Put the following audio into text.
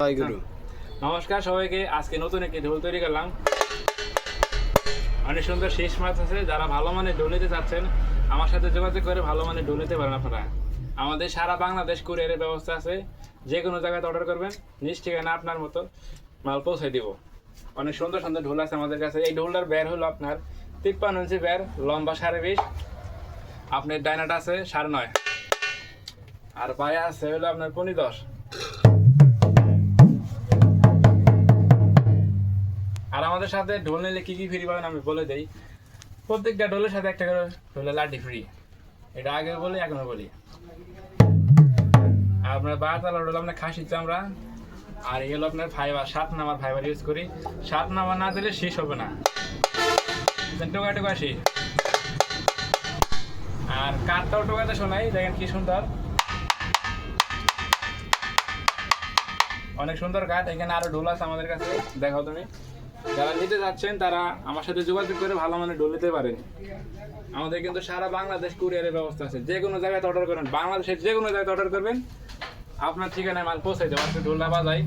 গুরু নমস্কার সবাইকে, আজকে নতুন একটি ঢোল তৈরি করলাম। অনেক সুন্দর শেষ মাছ আছে, যারা ভালো মানে ঢোল নিতে চাচ্ছেন, আমার সাথে যোগাযোগ করে ভালো মানে ঢোল নিতে পারেন আপনারা। আমাদের সারা বাংলাদেশ কুরিয়ারের ব্যবস্থা আছে, যে কোনো জায়গাতে অর্ডার করবেন, নিজ ঠিকানা আপনার মতো মাল পৌঁছে দিব। অনেক সুন্দর সুন্দর ঢোল আছে আমাদের কাছে। এই ঢোলটার ব্যার হলো আপনার তিপ্পান্ন ইঞ্চি ব্যার, লম্বা সাড়ে বিশ। আপনার ডাইনাটা আছে সাড়ে নয়। আর পায়ে আছে হলো আপনার পনি দশ। আমাদের সাথে ঢোল নিলে কি কি ফ্রি পাবেন আমি বলে দেই। প্রত্যেকটা ঢোলের সাথে একটা করে ঢোলে লাঠি ফ্রি এটা আগে বলি, এখনও বলি। আপনার বারতালা ঢোল আপনার খাসি চামড়া, আর এই হলো আপনার ফাইবার, সাত নাম্বার ফাইবার ইউজ করি। সাত নাম্বার না দিলে শেষ হবে না। টোকা টোকা আসি আর কাঠটাও টোকাতে শোনাই, দেখেন কি সুন্দর। অনেক সুন্দর কাঠ, এখানে আরও ঢোল আছে আমাদের কাছে, দেখাও তুমি। যারা নিতে যাচ্ছেন, তারা আমার সাথে যোগাযোগ করে ভালো মানে ডোল নিতে পারেন। আমাদের কিন্তু সারা বাংলাদেশ কুরিয়ারের ব্যবস্থা আছে। যে কোনো জায়গায় অর্ডার করেন। বাংলাদেশের যে কোনো জায়গায় অর্ডার করবেন। আপনার ঠিকানায় মাল পৌঁছে যাবে আপনি ডোলটা বাজায়